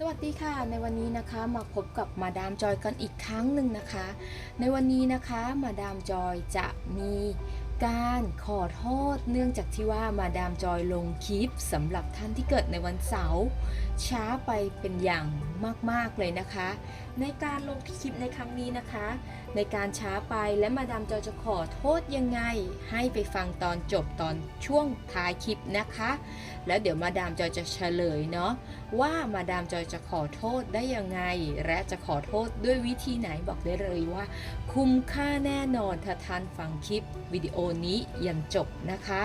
สวัสดีค่ะ ในวันนี้นะคะมาพบกับมาดามจอยกันอีกครั้งหนึ่งนะคะ ในวันนี้นะคะมาดามจอยจะมีการขอโทษเนื่องจากที่ว่ามาดามจอยลงคลิปสำหรับท่านที่เกิดในวันเสาร์ ช้าไปเป็นอย่างมาก ๆ เลยนะคะ ในการลงคลิปในครั้งนี้นะคะ ในการช้าไปและมาดามจอยจะขอโทษยังไง ให้ไปฟังตอนจบตอนช่วงท้ายคลิปนะคะ แล้วเดี๋ยวมาดามจอยจะเฉลยเนาะว่ามาดามจอยจะขอโทษได้ยังไง และจะขอโทษด้วยวิธีไหนบอกได้เลยว่า คุ้มค่าแน่นอนถ้าท่านฟังคลิปวิดีโอนี้ยันจบนะคะ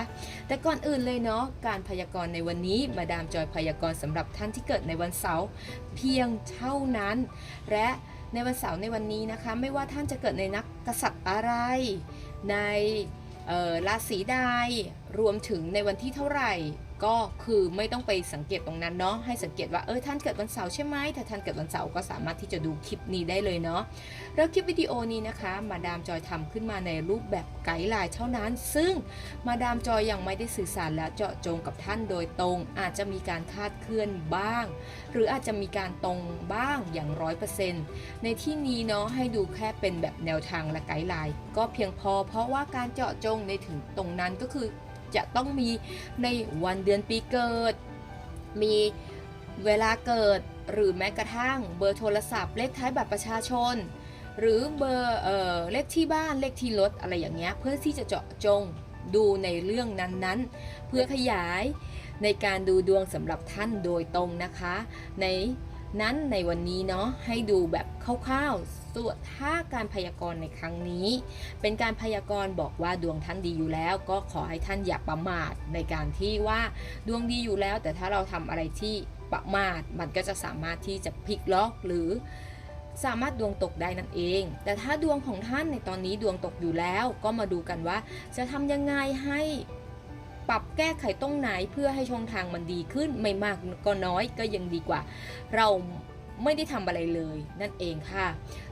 แต่ก่อนอื่นเลยเนาะการพยากรณ์ในวันนี้มาดามจอยพยากรณ์สำหรับท่านที่เกิดในวันเสาร์เพียงเท่านั้น และในวันเสาร์ในวันนี้นะคะ ไม่ว่าท่านจะเกิดในนักกษัตริย์อะไร ในราศีใดรวมถึงในวันที่เท่าไหร่ ก็คือไม่ต้องไปสังเกตตรงนั้นเนาะให้สังเกตว่าเออท่านเกิดวันเสาร์ใช่ไหมถ้าท่านเกิดวันเสาร์ก็สามารถที่จะดูคลิปนี้ได้เลยเนาะแล้วคลิปวิดีโอนี้นะคะ มาดามจอยทำขึ้นมาในรูปแบบไกด์ไลน์เท่านั้น ซึ่งมาดามจอยยังไม่ได้สื่อสารและเจาะจงกับท่านโดยตรง อาจจะมีการคาดเคลื่อนบ้าง หรืออาจจะมีการตรงบ้างอย่างร้อยเปอร์เซ็นต์ในที่นี้เนาะให้ดูแค่เป็นแบบแนวทางและไกด์ไลน์ก็เพียงพอ เพราะว่าการเจาะจงในถึงตรงนั้นก็คือ จะต้องมีในวันเดือนปีเกิด มีเวลาเกิดหรือแม้กระทั่งเบอร์โทรศัพท์ เลขท้ายบัตรประชาชน หรือเบอร์เออเลขที่บ้านเลขที่รถอะไรอย่างเงี้ยเพื่อที่จะเจาะจงดูในเรื่องนั้นๆ เพื่อขยายในการดูดวงสำหรับท่านโดยตรงนะคะ ในนั้นในวันนี้เนาะให้ดูแบบคร่าวๆ ส่วนถ้าการพยากรณ์ในครั้งนี้ เป็นการพยากรณ์บอกว่าดวงท่านดีอยู่แล้ว ก็ขอให้ท่านอย่าประมาทในการที่ว่าดวงดีอยู่แล้ว แต่ถ้าเราทำอะไรที่ประมาทมันก็จะสามารถที่จะพลิกล็อกหรือสามารถดวงตกได้นั่นเอง แต่ถ้าดวงของท่านในตอนนี้ดวงตกอยู่แล้ว ก็มาดูกันว่า จะทำยังไงให้ปรับแก้ไขตรงไหนเพื่อให้ช่องทางมันดีขึ้นไม่มากก็น้อยก็ยังดีกว่า เรา ไม่ได้ทำอะไรเลยนั่นเองค่ะ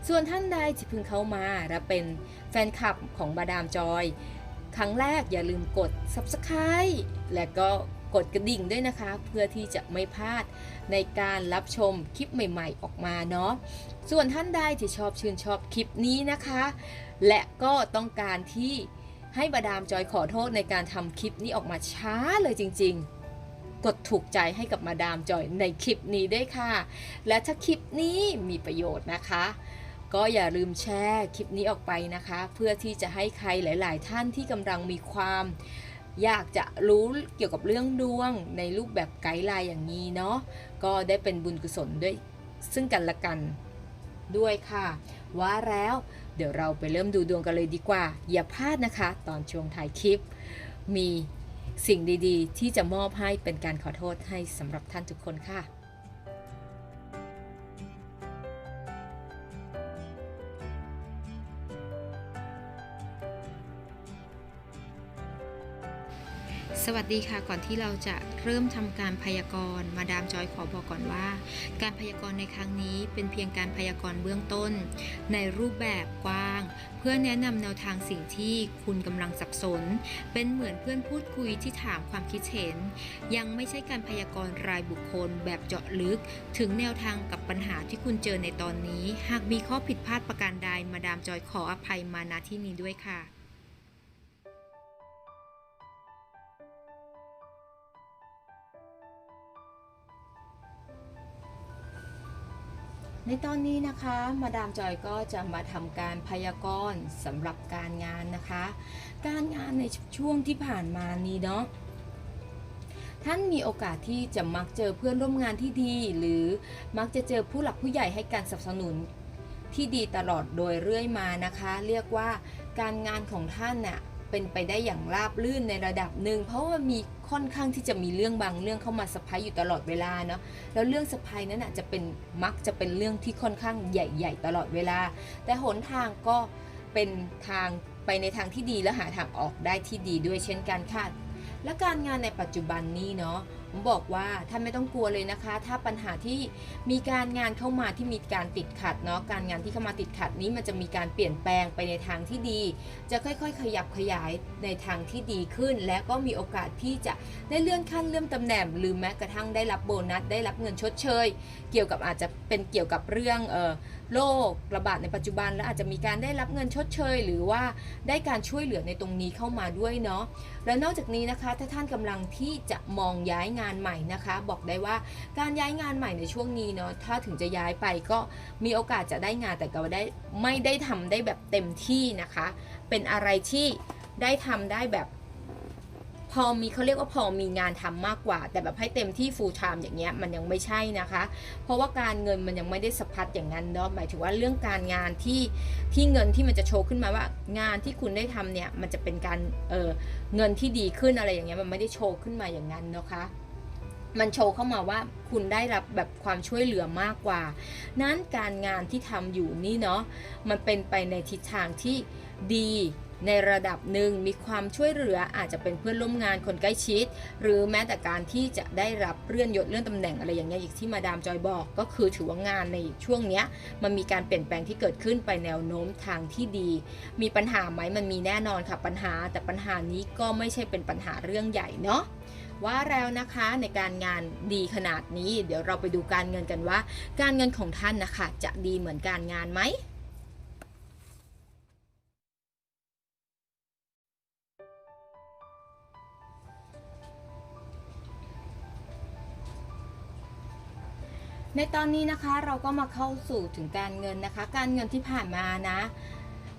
ส่วนท่านใดที่เพิ่งเข้ามาและเป็นแฟนคลับของบาดามจอย ครั้งแรกอย่าลืมกด subscribe และก็กดกระดิ่งด้วยนะคะ เพื่อที่จะไม่พลาดในการรับชมคลิปใหม่ ๆ ออกมาเนาะส่วนท่านใดที่ชอบชื่นชอบคลิปนี้นะคะ และก็ต้องการที่ให้บาดามจอยขอโทษในการทำคลิปนี้ออกมาช้าเลยจริง ๆ กดถูกใจให้กับมาดามจอยในคลิปนี้ด้วยค่ะ และถ้าคลิปนี้มีประโยชน์นะคะ ก็อย่าลืมแชร์คลิปนี้ออกไปนะคะ เพื่อที่จะให้ใครหลาย ๆ ท่านที่กำลังมีความอยากจะรู้เกี่ยวกับเรื่องดวงในรูปแบบไกด์ไลน์อย่างนี้เนาะก็ได้เป็นบุญกุศลด้วยซึ่งกันและกันด้วยค่ะ ว่าแล้วเดี๋ยวเราไปเริ่มดูดวงกันเลยดีกว่า อย่าพลาดนะคะ ตอนช่วงท้ายคลิปมี สิ่งดีๆ ที่จะมอบให้เป็นการขอโทษให้สำหรับท่านทุกคนค่ะ วัสดีค่ะก่อนที่เราจะเริ่มทำการพยากรณ์มาดามจอยขอบอกก่อนว่า การพยากรณ์ในครั้งนี้เป็นเพียงการพยากรณ์เบื้องต้น ในรูปแบบกว้าง เพื่อแนะนำแนวทางสิ่งที่คุณกำลังสับสน เป็นเหมือนเพื่อนพูดคุยที่ถามความคิดเห็น ยังไม่ใช่การพยากรณ์รายบุคคลแบบเจาะลึก ถึงแนวทางกับปัญหาที่คุณเจอในตอนนี้ หากมีข้อผิดพลาดประการใดมาดามจอยขออภัยมาณที่นี้ด้วยค่ะ ในตอนนี้นะคะ มาดามจอยก็จะมาทำการพยากรณ์สำหรับการงานนะคะ การงานในช่วงที่ผ่านมานี้เนาะท่านมีโอกาสที่จะมักเจอเพื่อนร่วมงานที่ดี หรือมักจะเจอผู้หลักผู้ใหญ่ให้การสนับสนุนที่ดีตลอดโดยเรื่อยมานะคะ เรียกว่าการงานของท่านน่ะ เป็นไปได้อย่างราบรื่นในระดับหนึ่งเพราะว่ามีค่อนข้างที่จะมีเรื่องบางเรื่องเข้ามาสะพายอยู่ตลอดเวลาเนาะแล้วเรื่องสะพายนั้นอะจะเป็นมักจะเป็นเรื่องที่ค่อนข้างใหญ่ ๆ ตลอดเวลา แต่หนทางก็เป็นทางไปในทางที่ดีและหาทางออกได้ที่ดีด้วยเช่นกันค่ะและการงานในปัจจุบันนี้เนาะ ผมบอกว่าท่านไม่ต้องกลัวเลยนะคะ ถ้าปัญหาที่มีการงานเข้ามาที่มีการติดขัดเนาะการงานที่เข้ามาติดขัดนี้มันจะมีการเปลี่ยนแปลงไปในทางที่ดี จะค่อยๆ ขยับขยายในทางที่ดีขึ้น และก็มีโอกาสที่จะได้เลื่อนขั้นเลื่อนตำแหน่ง หรือแม้กระทั่งได้รับโบนัสได้รับเงินชดเชย เกี่ยวกับอาจจะเป็นเกี่ยวกับเรื่องเออ โรคระบาดในปัจจุบัน แล้วอาจจะมีการได้รับเงินชดเชย หรือว่าได้การช่วยเหลือในตรงนี้เข้ามาด้วยเนาะแล้วนอกจากนี้นะคะ ถ้าท่านกำลังที่จะมองย้ายงานใหม่นะคะ บอกได้ว่าการย้ายงานใหม่ในช่วงนี้เนาะถ้าถึงจะย้ายไปก็มีโอกาสจะได้งานแต่ก็ได้ไม่ได้ทำได้แบบเต็มที่นะคะ เป็นอะไรที่ได้ทำได้แบบ พอมีเขาเรียกว่าพอมีงานทำมากกว่า แต่แบบให้เต็มที่ full time อย่างเงี้ยมันยังไม่ใช่นะคะ เพราะว่าการเงินมันยังไม่ได้สะพัดอย่างนั้นเนาะหมายถึงว่าเรื่องการงานที่ที่เงินที่มันจะโชว์ขึ้นมาว่างานที่คุณได้ทำเนี่ยมันจะเป็นการเออเงินที่ดีขึ้นอะไรอย่างเงี้ยมันไม่ได้โชว์ขึ้นมาอย่างนั้นนะคะมันโชว์เข้ามาว่าคุณได้รับแบบความช่วยเหลือมากกว่า นั้นการงานที่ทำอยู่นี่เนาะมันเป็นไปในทิศทางที่ดี ในระดับหนึ่งมีความช่วยเหลืออาจจะเป็นเพื่อนร่วมงานคนใกล้ชิด หรือแม้แต่การที่จะได้รับเลื่อนยศเลื่อนตำแหน่งอะไรอย่างเงี้ยอย่างที่มาดามจอยบอก ก็คือถือว่างานในช่วงเนี้ยมันมีการเปลี่ยนแปลงที่เกิดขึ้นไปแนวโน้มทางที่ดี มีปัญหาไหมมันมีแน่นอนค่ะปัญหา แต่ปัญหานี้ก็ไม่ใช่เป็นปัญหาเรื่องใหญ่เนาะว่าแล้วนะคะในการงานดีขนาดนี้ เดี๋ยวเราไปดูการเงินกันว่า การเงินของท่านนะคะจะดีเหมือนการงานไหม ในตอนนี้นะคะเราก็มาเข้าสู่ถึงการเงินนะคะ การเงินที่ผ่านมานะ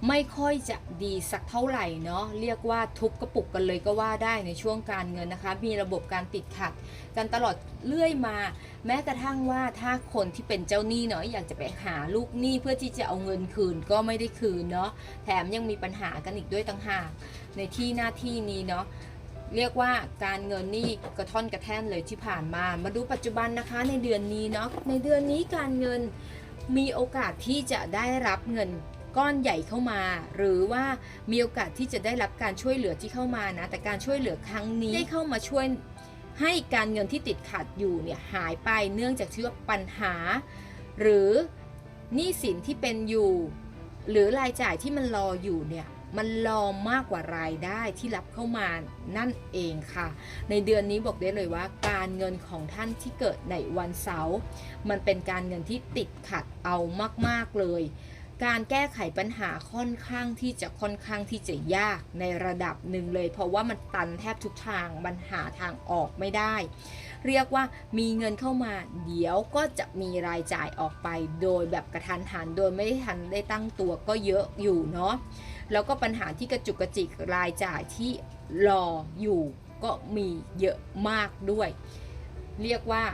ไม่ค่อยจะดีสักเท่าไหร่เนาะเรียกว่าทุบกระปุกกันเลยก็ว่าได้ในช่วงการเงินนะคะ มีระบบการติดขัด กันตลอดเรื่อยมา แม้กระทั่งว่าถ้าคนที่เป็นเจ้าหนี้เนาะอยากจะไปหาลูกหนี้เพื่อที่จะเอาเงินคืนก็ไม่ได้คืนเนาะแถมยังมีปัญหากันอีกด้วยต่างหากในที่หน้าที่นี้เนาะ เรียกว่าการเงินนี่กระท่อนกระแท่นเลยที่ผ่านมา มาดูปัจจุบันนะคะในเดือนนี้เนาะในเดือนนี้การเงินมีโอกาสที่จะได้รับเงินก้อนใหญ่เข้ามา หรือว่ามีโอกาสที่จะได้รับการช่วยเหลือที่เข้ามานะแต่การช่วยเหลือครั้งนี้ได้เข้ามาช่วยให้การเงินที่ติดขัดอยู่เนี่ยหายไปเนื่องจากที่ว่าปัญหา หรือหนี้สินที่เป็นอยู่ หรือรายจ่ายที่มันรออยู่เนี่ย มันรอมากกว่ารายได้ที่รับเข้ามานั่นเองค่ะ ในเดือนนี้บอกได้เลยว่า การเงินของท่านที่เกิดในวันเสาร์มันเป็นการเงินที่ติดขัดเอามาก ๆ เลย การแก้ไขปัญหาค่อนข้างที่จะค่อนข้างที่จะยากในระดับหนึ่งเลย เพราะว่ามันตันแทบทุกทางมันหาทางออกไม่ได้ เรียกว่ามีเงินเข้ามาเดี๋ยวก็จะมีรายจ่ายออกไป โดยแบบกระทันหันโดยไม่ได้ทันได้ตั้งตัวก็เยอะอยู่เนาะแล้วก็ปัญหาที่กระจุกกระจิกรายจ่ายที่รออยู่ก็มีเยอะมากด้วย เรียกว่า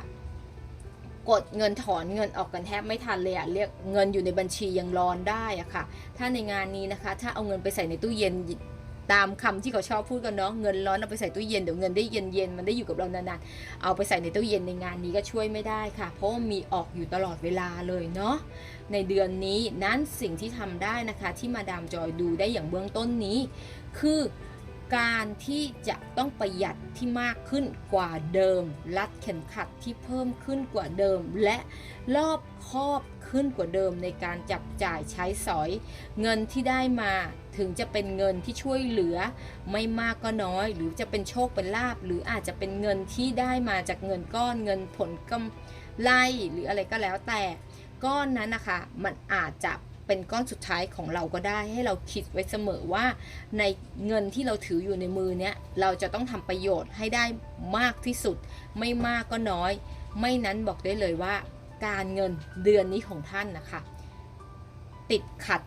กดเงินถอนเงินออกกันแทบไม่ทันเลยอะเรียกเงินอยู่ในบัญชียังรอนได้อะค่ะ ถ้าในงานนี้นะคะ ถ้าเอาเงินไปใส่ในตู้เย็นตามคำที่เขาชอบพูดกันเนาะเงินร้อนเอาไปใส่ตู้เย็นเดี๋ยวเงินได้เย็นเย็นมันได้อยู่กับเรานานๆเอาไปใส่ในตู้เย็นในงานนี้ก็ช่วยไม่ได้ค่ะ เพราะมีออกอยู่ตลอดเวลาเลยเนาะในเดือนนี้นั้นสิ่งที่ทำได้นะคะ ที่มาดามจอยดูได้อย่างเบื้องต้นนี้ คือ การที่จะต้องประหยัดที่มากขึ้นกว่าเดิม รัดเข็มขัดที่เพิ่มขึ้นกว่าเดิม และรอบครอบขึ้นกว่าเดิมในการจับจ่ายใช้สอย เงินที่ได้มาถึงจะเป็นเงินที่ช่วยเหลือ ไม่มากก็น้อย หรือจะเป็นโชคเป็นลาบ หรืออาจจะเป็นเงินที่ได้มาจากเงินก้อนเงินผลกำไรหรืออะไรก็แล้วแต่ก้อนนั้นนะคะ มันอาจจะ เป็นก้อนสุดท้ายของเราก็ได้ ให้เราคิดไว้เสมอว่า ในเงินที่เราถืออยู่ในมือเนี้ยเราจะต้องทำประโยชน์ให้ได้มากที่สุด ไม่มากก็น้อย ไม่นั้นบอกได้เลยว่า การเงินเดือนนี้ของท่านนะคะ ติดขัด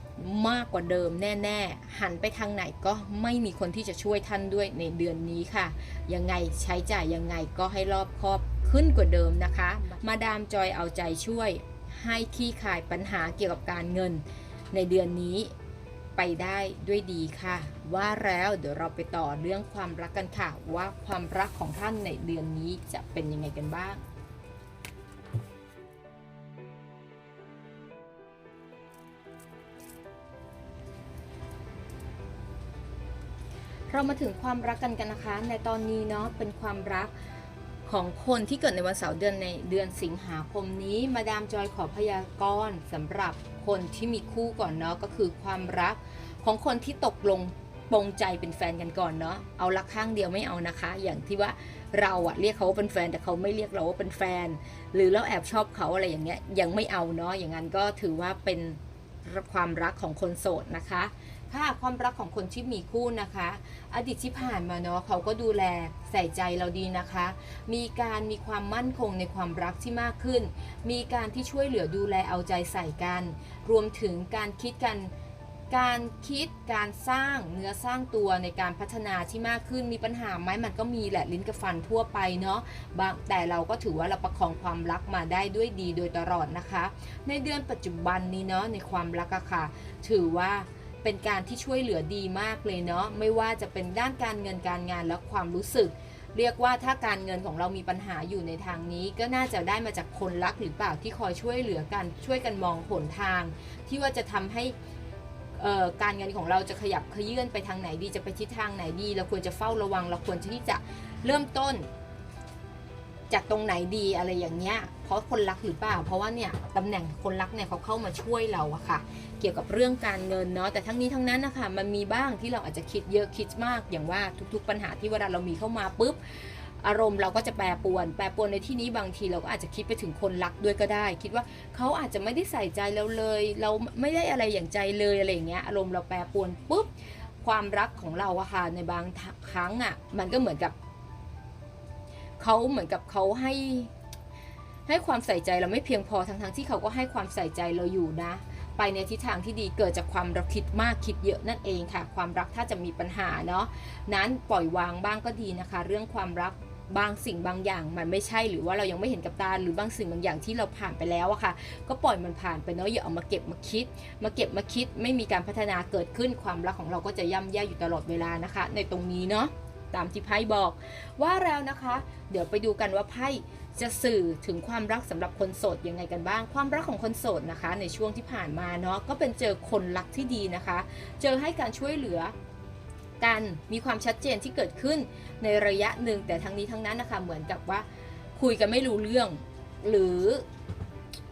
มากกว่าเดิมแน่ๆ หันไปทางไหนก็ไม่มีคนที่จะช่วยท่านด้วยในเดือนนี้ค่ะ ยังไงใช้จ่ายยังไงก็ให้รอบคอบขึ้นกว่าเดิมนะคะ มาดามจอยเอาใจช่วย ให้ขี้คายปัญหาเกี่ยวกับการเงิน ในเดือนนี้ไปได้ด้วยดีค่ะ ว่าแล้วเดี๋ยวเราไปต่อเรื่องความรักกันค่ะ ว่าความรักของท่านในเดือนนี้จะเป็นยังไงกันบ้างเรามาถึงความรักกันกันนะคะ ในตอนนี้เนาะเป็นความรัก ของคนที่เกิดในวันเสาร์เดือนในเดือนสิงหาคมนี้ มาดามจอยขอพยากรณ์สำหรับคนที่มีคู่ก่อนเนาะก็คือความรักของคนที่ตกลงปรงใจเป็นแฟนกันก่อนเนาะเอารักข้างเดียวไม่เอานะคะ อย่างที่ว่าเราอะเรียกเขาว่าเป็นแฟนแต่เขาไม่เรียกเราว่าเป็นแฟน หรือเราแอบชอบเขาอะไรอย่างเงี้ยยังไม่เอาเนาะอย่างนั้นก็ถือว่าเป็นความรักของคนโสดนะคะ ค่ะความรักของคนที่มีคู่นะคะ อดีตที่ผ่านมาเนาะเขาก็ดูแลใส่ใจเราดีนะคะ มีการมีความมั่นคงในความรักที่มากขึ้น มีการที่ช่วยเหลือดูแลเอาใจใส่กัน รวมถึงการคิดกันการคิดการสร้างเนื้อสร้างตัวในการพัฒนาที่มากขึ้นมีปัญหาไหมมันก็มีแหละลิ้นกับฟันทั่วไปเนาะบางแต่เราก็ถือว่าเราประคองความรักมาได้ด้วยดีโดยตลอดนะคะ ในเดือนปัจจุบันนี้เนาะในความรักอะค่ะ ถือว่า เป็นการที่ช่วยเหลือดีมากเลยเนาะไม่ว่าจะเป็นด้านการเงินการงานและความรู้สึก เรียกว่าถ้าการเงินของเรามีปัญหาอยู่ในทางนี้ ก็น่าจะได้มาจากคนรักหรือเปล่าที่คอยช่วยเหลือกันช่วยกันมองหนทาง ที่ว่าจะทำให้การเงินของเราจะขยับขยื่นไปทางไหนดีจะไปทิศทางไหนดี เราควรจะเฝ้าระวังเราควรที่จะเริ่มต้น จากตรงไหนดีอะไรอย่างเงี้ย เพราะคนรักหรือเปล่า เพราะว่าเนี่ยตำแหน่งคนรักเนี่ยเขาเข้ามาช่วยเราอะค่ะ เกี่ยวกับเรื่องการเงินเนาะ แต่ทั้งนี้ทั้งนั้นนะคะมันมีบ้างที่เราอาจจะคิดเยอะคิดมาก อย่างว่าทุกๆปัญหาที่เวลาเรามีเข้ามาปุ๊บอารมณ์เราก็จะแปรปวน แปรปวนในที่นี้บางทีเราก็อาจจะคิดไปถึงคนรักด้วยก็ได้ คิดว่าเขาอาจจะไม่ได้ใส่ใจเราเลย เราไม่ได้อะไรอย่างใจเลยอะไรอย่างเงี้ย อารมณ์เราแปรปวนปุ๊บ ความรักของเราอะค่ะในบางครั้งอะมันก็เหมือนกับ เขาเหมือนกับเขาให้ ให้ความใส่ใจเราไม่เพียงพอทั้งๆที่เขาก็ให้ความใส่ใจเราอยู่นะ ไปในทิศทางที่ดีเกิดจากความเราคิดมากคิดเยอะนั่นเองค่ะ ความรักถ้าจะมีปัญหาเนาะนั้นปล่อยวางบ้างก็ดีนะคะ เรื่องความรักบางสิ่งบางอย่างมันไม่ใช่หรือว่าเรายังไม่เห็นกับตาหรือบางสิ่งบางอย่างที่เราผ่านไปแล้วอะค่ะ ก็ปล่อยมันผ่านไปเนาะอย่าเอามาเก็บมาคิด มาเก็บมาคิดไม่มีการพัฒนาเกิดขึ้นความรักของเราก็จะย่ำแย่อยู่ตลอดเวลานะคะ ในตรงนี้เนาะ ตามที่ไพ่บอก ว่าแล้วนะคะ เดี๋ยวไปดูกันว่าไพ่จะสื่อถึงความรักสำหรับคนโสดยังไงกันบ้าง ความรักของคนโสดนะคะ ในช่วงที่ผ่านมาเนาะก็เป็นเจอคนรักที่ดีนะคะ เจอให้การช่วยเหลือกันมีความชัดเจนที่เกิดขึ้นในระยะหนึ่งแต่ทั้งนี้ทั้งนั้นนะคะเหมือนกับว่าคุยกันไม่รู้เรื่อง หรือ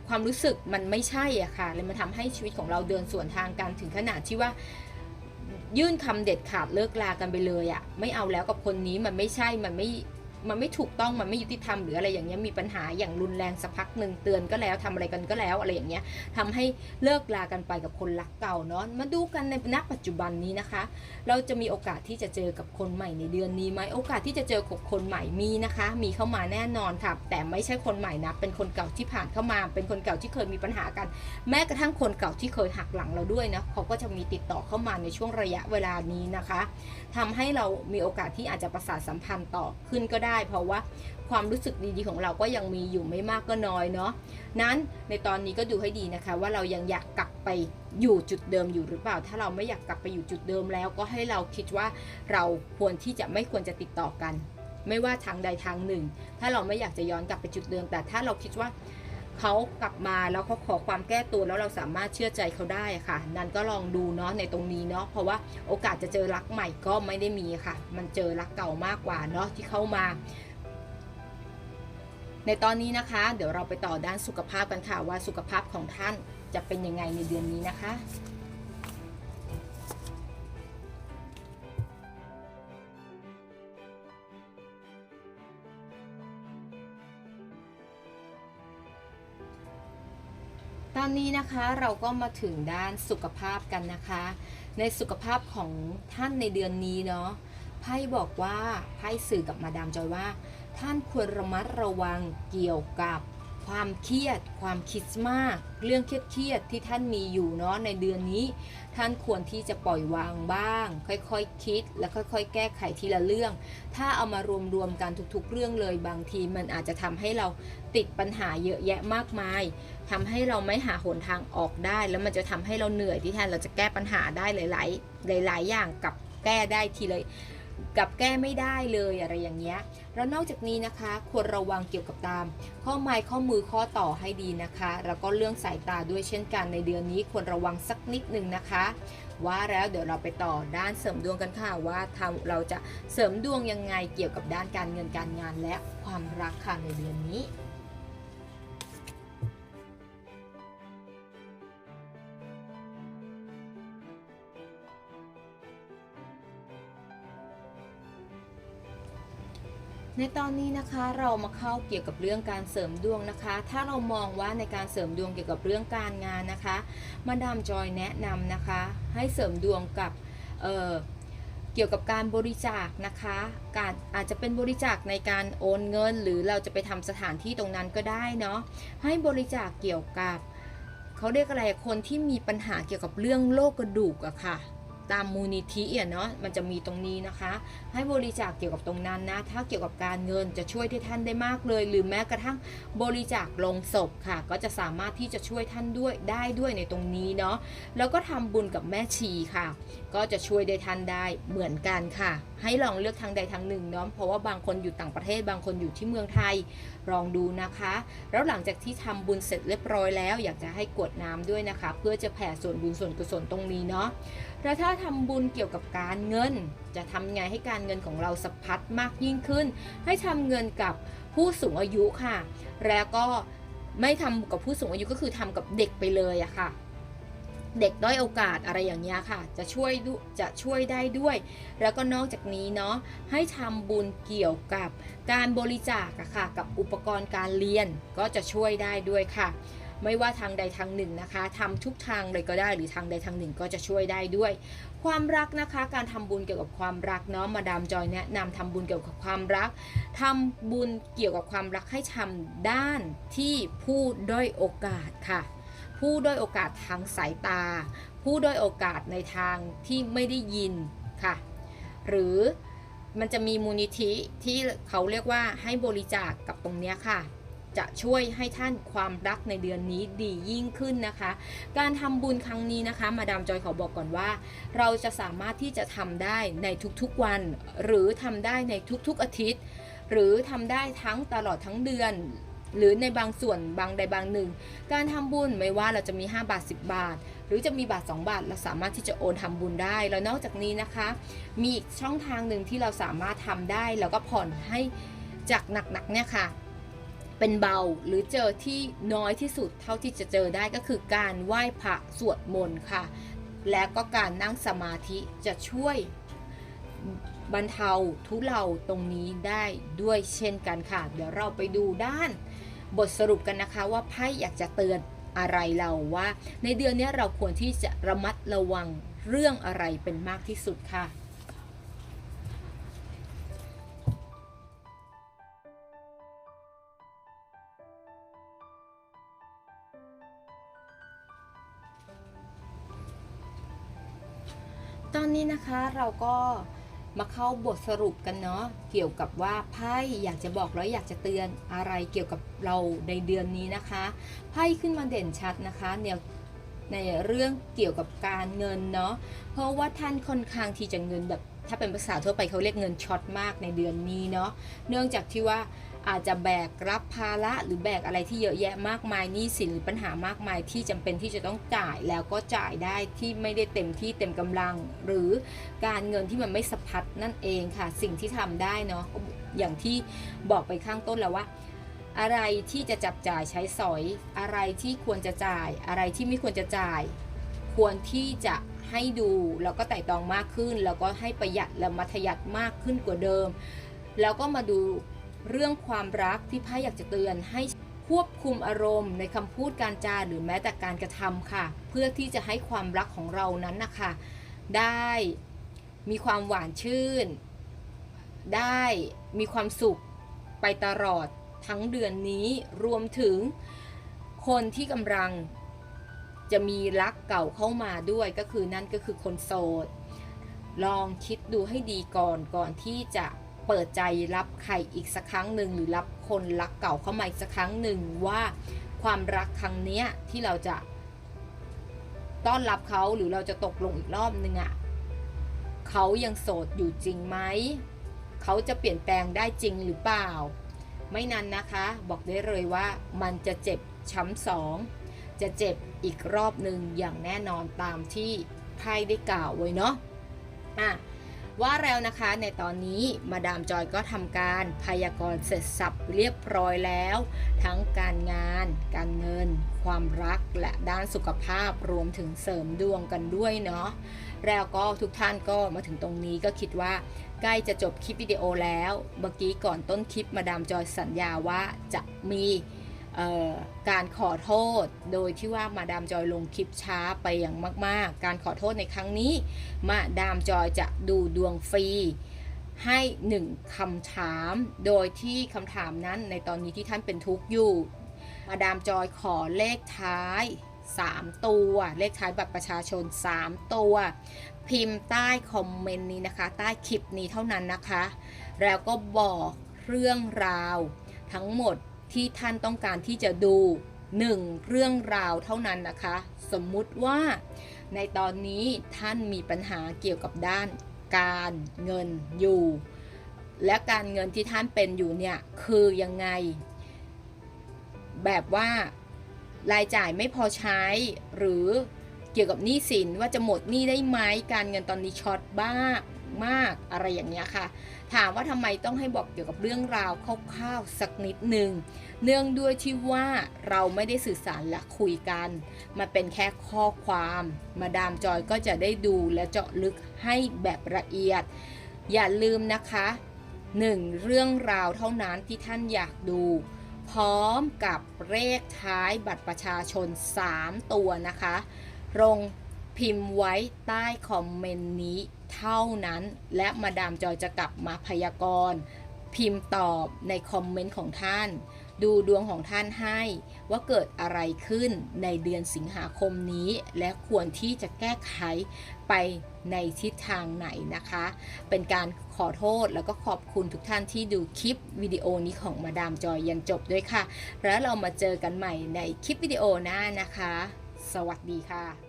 ความรู้สึกมันไม่ใช่อะค่ะเลยมันทำให้ชีวิตของเราเดินสวนทางกันถึงขนาดที่ว่า ยื่นคำเด็ดขาดเลิกลากันไปเลยอะไม่เอาแล้วกับคนนี้มันไม่ใช่มันไม่ มันไม่ถูกต้องมันไม่ยุติธรรมหรืออะไรอย่างเงี้ยมีปัญหาอย่างรุนแรงสักพักหนึ่งเตือนก็แล้วทำอะไรกันก็แล้วอะไรอย่างเงี้ยทำให้เลิกลากันไปกับคนรักเก่าเนาะมาดูกันในณปัจจุบันนี้นะคะ เราจะมีโอกาสที่จะเจอกับคนใหม่ในเดือนนี้ไหมโอกาสที่จะเจอกับคนใหม่มีนะคะ มีเข้ามาแน่นอนค่ะ แต่ไม่ใช่คนใหม่นะเป็นคนเก่าที่ผ่านเข้ามา เป็นคนเก่าที่เคยมีปัญหากัน แม้กระทั่งคนเก่าที่เคยหักหลังเราด้วยนะเขาก็จะมีติดต่อเข้ามาในช่วงระยะเวลานี้นะคะทำให้เรามีโอกาสที่อาจจะประสานสัมพันธ์ต่อขึ้นก็ได้ได้ เพราะว่าความรู้สึกดีๆของเราก็ยังมีอยู่ไม่มากก็น้อยเนาะนั้นในตอนนี้ก็ดูให้ดีนะคะ ว่าเรายังอยากกลับไปอยู่จุดเดิมอยู่หรือเปล่า ถ้าเราไม่อยากกลับไปอยู่จุดเดิมแล้ว ก็ให้เราคิดว่าเราควรที่จะไม่ควรจะติดต่อกัน ไม่ว่าทางใดทางหนึ่ง ถ้าเราไม่อยากจะย้อนกลับไปจุดเดิม แต่ถ้าเราคิดว่า เขากลับมาแล้วเขาขอความแก้ตัวแล้วเราสามารถเชื่อใจเขาได้ค่ะ นั่นก็ลองดูเนาะในตรงนี้เนาะเพราะว่าโอกาสจะเจอรักใหม่ก็ไม่ได้มีค่ะ มันเจอรักเก่ามากกว่าเนาะที่เข้ามา ในตอนนี้นะคะ เดี๋ยวเราไปต่อด้านสุขภาพกันค่ะว่าสุขภาพของท่านจะเป็นยังไงในเดือนนี้นะคะ อนนี้นะคะเราก็มาถึงด้านสุขภาพกันนะคะ ในสุขภาพของท่านในเดือนนี้เนาะไพ่บอกว่าไพ่สื่อกับมาดามจอยว่า ท่านควรระมัดระวังเกี่ยวกับความเครียด ความคิดมาก เรื่องเครียดๆที่ท่านมีอยู่เนาะในเดือนนี้ ท่านควรที่จะปล่อยวางบ้าง ค่อยๆคคิด และค่อยๆ แก้ไขทีละเรื่อง ถ้าเอามารวมๆกันทุกๆ เรื่องเลยบางทีมันอาจจะทำให้เราติดปัญหาเยอะแยะมากมาย ทำให้เราไม่หาหนทางออกได้ แล้วมันจะทำให้เราเหนื่อยที่แทนเราจะแก้ปัญหาได้หลาย ๆ หลาย ๆ อย่างกับแก้ได้ทีเลยกับแก้ไม่ได้เลยอะไรอย่างเงี้ยแล้วนอกจากนี้นะคะควรระวังเกี่ยวกับตาม ข้อไม้ข้อมือข้อต่อให้ดีนะคะ แล้วก็เรื่องสายตาด้วยเช่นกันในเดือนนี้ควรระวังสักนิดหนึ่งนะคะ ว่าแล้วเดี๋ยวเราไปต่อด้านเสริมดวงกันค่ะว่าทำเราจะเสริมดวงยังไงเกี่ยวกับด้านการเงินการงานและความรักค่ะในเดือนนี้ ในตอนนี้นะคะเรามาเข้าเกี่ยวกับเรื่องการเสริมดวงนะคะ ถ้าเรามองว่าในการเสริมดวงเกี่ยวกับเรื่องการงานนะคะ มาดามจอยแนะนำนะคะ ให้เสริมดวงกับเอ่อเกี่ยวกับการบริจาคนะคะ การอาจจะเป็นบริจาคในการโอนเงิน หรือเราจะไปทำสถานที่ตรงนั้นก็ได้เนาะให้บริจาคเกี่ยวกับเขาเรียกอะไรคนที่มีปัญหาเกี่ยวกับเรื่องโรคกระดูกอะค่ะ ตามมูลนิธิอเนาะมันจะมีตรงนี้นะคะ ให้บริจาคเกี่ยวกับตรงนั้นนะ ถ้าเกี่ยวกับการเงินจะช่วยที่ท่านได้มากเลย หรือแม้กระทั่งบริจาคลงศพค่ะ ก็จะสามารถที่จะช่วยท่านด้วยได้ด้วยในตรงนี้เนาะแล้วก็ทำบุญกับแม่ชีค่ะ ก็จะช่วยได้ท่านได้เหมือนกันค่ะ ให้ลองเลือกทางใดทางหนึ่งเนาะเพราะว่าบางคนอยู่ต่างประเทศบางคนอยู่ที่เมืองไทย ลองดูนะคะ แล้วหลังจากที่ทำบุญเสร็จเรียบร้อยแล้ว อยากจะให้กวดน้ำด้วยนะคะ เพื่อจะแผ่ส่วนบุญส่วนกุศลตรงนี้เนาะแล้วถ้าทำบุญเกี่ยวกับการเงิน จะทำไงให้การเงินของเราสะพัดมากยิ่งขึ้น ให้ทำเงินกับผู้สูงอายุค่ะ แล้วก็ไม่ทำกับผู้สูงอายุก็คือทำกับเด็กไปเลยอะค่ะ เด็กด้อยโอกาสอะไรอย่างเงี้ยค่ะ จะช่วยดุจะช่วยได้ด้วย แล้วก็นอกจากนี้เนาะให้ทำบุญเกี่ยวกับการบริจาคอะค่ะ กับอุปกรณ์การเรียนก็จะช่วยได้ด้วยค่ะ ไม่ว่าทางใดทางหนึ่งนะคะทำทุกทางเลยก็ได้หรือทางใดทางหนึ่งก็จะช่วยได้ด้วย ความรักนะคะ การทำบุญเกี่ยวกับความรักเนาะมาดามจอยแนะนำทำบุญเกี่ยวกับความรักทำบุญเกี่ยวกับความรักให้ทำด้านที่ผู้ด้อยโอกาสค่ะ ผู้ด้อยโอกาสทางสายตา ผู้ด้อยโอกาสในทางที่ไม่ได้ยินค่ะ หรือมันจะมีมูลนิธิที่เขาเรียกว่าให้บริจาคกับตรงเนี้ยค่ะ จะช่วยให้ท่านความรักในเดือนนี้ดียิ่งขึ้นนะคะ การทำบุญครั้งนี้นะคะ มาดามจอยขอบอกก่อนว่า เราจะสามารถที่จะทำได้ในทุกๆวัน หรือทำได้ในทุกๆอาทิตย์ หรือทำได้ทั้งตลอดทั้งเดือน หรือในบางส่วนบางใดบางหนึ่ง การทำบุญไม่ว่าเราจะมี 5 บาท 10 บาท หรือจะมีบาท 2 บาท เราสามารถที่จะโอนทำบุญได้ แล้วนอกจากนี้นะคะ มีอีกช่องทางหนึ่งที่เราสามารถทำได้แล้วก็ผ่อนให้จากหนักๆเนี่ยค่ะเป็นเบาหรือเจอที่น้อยที่สุดเท่าที่จะเจอได้ก็คือการไหว้พระสวดมนต์ค่ะ และก็การนั่งสมาธิจะช่วยบรรเทาทุเลาตรงนี้ได้ด้วยเช่นกันค่ะ เดี๋ยวเราไปดูด้าน บทสรุปกันนะคะว่าไพ่อยากจะเตือนอะไรเราว่า ในเดือนนี้เราควรที่จะระมัดระวังเรื่องอะไรเป็นมากที่สุดค่ะตอนนี้นะคะเราก็ มาเข้าบทสรุปกันเนาะเกี่ยวกับว่าไพ่อยากจะบอกแล้วอยากจะเตือนอะไรเกี่ยวกับเราในเดือนนี้นะคะไพ่ขึ้นมาเด่นชัดนะคะแนวในเรื่องเกี่ยวกับการเงินเนาะเพราะว่าท่านค่อนข้างที่จะเงินแบบถ้าเป็นภาษาทั่วไปเขาเรียกเงินช็อตมากในเดือนนี้เนาะเนื่องจากที่ว่าอาจจะแบกรับภาระหรือแบกอะไรที่เยอะแยะมากมายหนี้สินหรือปัญหามากมายที่จำเป็นที่จะต้องจ่ายแล้วก็จ่ายได้ที่ไม่ได้เต็มที่เต็มกำลัง หรือการเงินที่มันไม่สะพัดนั่นเองค่ะ สิ่งที่ทำได้เนาะอย่างที่บอกไปข้างต้นแล้วว่า อะไรที่จะจับจ่ายใช้สอย อะไรที่ควรจะจ่าย อะไรที่ไม่ควรจะจ่าย ควรที่จะให้ดูแล้วก็ไต่ตองมากขึ้น แล้วก็ให้ประหยัดและมัธยัติมากขึ้นกว่าเดิม แล้วก็มาดู เรื่องความรักที่ไพ่อยากจะเตือนให้ควบคุมอารมณ์ ในคำพูดการจาหรือแม้แต่การกระทำค่ะ เพื่อที่จะให้ความรักของเรานั้นนะคะได้มีความหวานชื่น ได้มีความสุขไปตลอดทั้งเดือนนี้รวมถึงคนที่กำลังจะมีรักเก่าเข้ามาด้วยก็คือนั่นก็คือคนโสด ลองคิดดูให้ดีก่อนก่อนที่จะ เปิดใจรับใครอีกสักครั้งหนึ่งหรือรับคนรักเก่าเข้ามาอีกสักครั้งหนึ่งว่าความรักครั้งเนี้ยที่เราจะต้อนรับเขาหรือเราจะตกลงอีกรอบนึงอะ่ะเขายังโสดอยู่จริงไหมเขาจะเปลี่ยนแปลงได้จริงหรือเปล่า ไม่นานนะคะ บอกได้เลยว่ามันจะเจ็บช้ำสองจะเจ็บอีกรอบหนึ่งอย่างแน่นอนตามที่ไพ่ได้กล่าวไว้เนาะอะ ว่าแล้วนะคะในตอนนี้มาดามจอยก็ทำการพยากรณ์เสร็จสับเรียบร้อยแล้ว ทั้งการงาน การเงิน ความรักและด้านสุขภาพรวมถึงเสริมดวงกันด้วยเนาะแล้วก็ทุกท่านก็มาถึงตรงนี้ก็คิดว่าใกล้จะจบคลิปวิดีโอแล้ว เมื่อกี้ก่อนต้นคลิปมาดามจอยสัญญาว่าจะมี การขอโทษโดยที่ว่ามาดามจอยลงคลิปช้าไปอย่างมาก ๆ การขอโทษในครั้งนี้ มาดามจอยจะดูดวงฟรีให้หนึ่งคำถาม โดยที่คำถามนั้นในตอนนี้ที่ท่านเป็นทุกข์อยู่ มาดามจอยขอเลขท้าย 3 ตัว เลขท้ายบัตรประชาชน 3 ตัว พิมพ์ใต้คอมเมนต์นี้นะคะ ใต้คลิปนี้เท่านั้นนะคะ แล้วก็บอกเรื่องราวทั้งหมด ที่ท่านต้องการที่จะดู 1 เรื่องราวเท่านั้นนะคะ สมมุติว่าในตอนนี้ท่านมีปัญหาเกี่ยวกับด้าน การเงินอยู่ และการเงินที่ท่านเป็นอยู่เนี่ยคือยังไง แบบว่ารายจ่ายไม่พอใช้ หรือเกี่ยวกับหนี้สินว่าจะหมดหนี้ได้ไหมการเงินตอนนี้ช็อตบ้าก มากอะไรอย่างเงี้ยค่ะ ถามว่าทำไมต้องให้บอกเกี่ยวกับเรื่องราวคร่าวๆสักนิดหนึ่งเนื่องด้วยที่ว่าเราไม่ได้สื่อสารและคุยกันมันเป็นแค่ข้อความ มาดามจอยก็จะได้ดูและเจาะลึกให้แบบละเอียด อย่าลืมนะคะหนึ่งเรื่องราวเท่านั้นที่ท่านอยากดู พร้อมกับเลขท้ายบัตรประชาชน 3 ตัวนะคะลง พิมพ์ไว้ใต้คอมเมนต์นี้เท่านั้น และมาดามจอยจะกลับมาพยากรณ์พิมพ์ตอบในคอมเมนต์ของท่าน ดูดวงของท่านให้ว่าเกิดอะไรขึ้นในเดือนสิงหาคมนี้ และควรที่จะแก้ไขไปในทิศทางไหนนะคะ เป็นการขอโทษแล้วก็ขอบคุณทุกท่านที่ดูคลิปวิดีโอนี้ของมาดามจอยยันจบด้วยค่ะ แล้วเรามาเจอกันใหม่ในคลิปวิดีโอหน้านะคะ สวัสดีค่ะ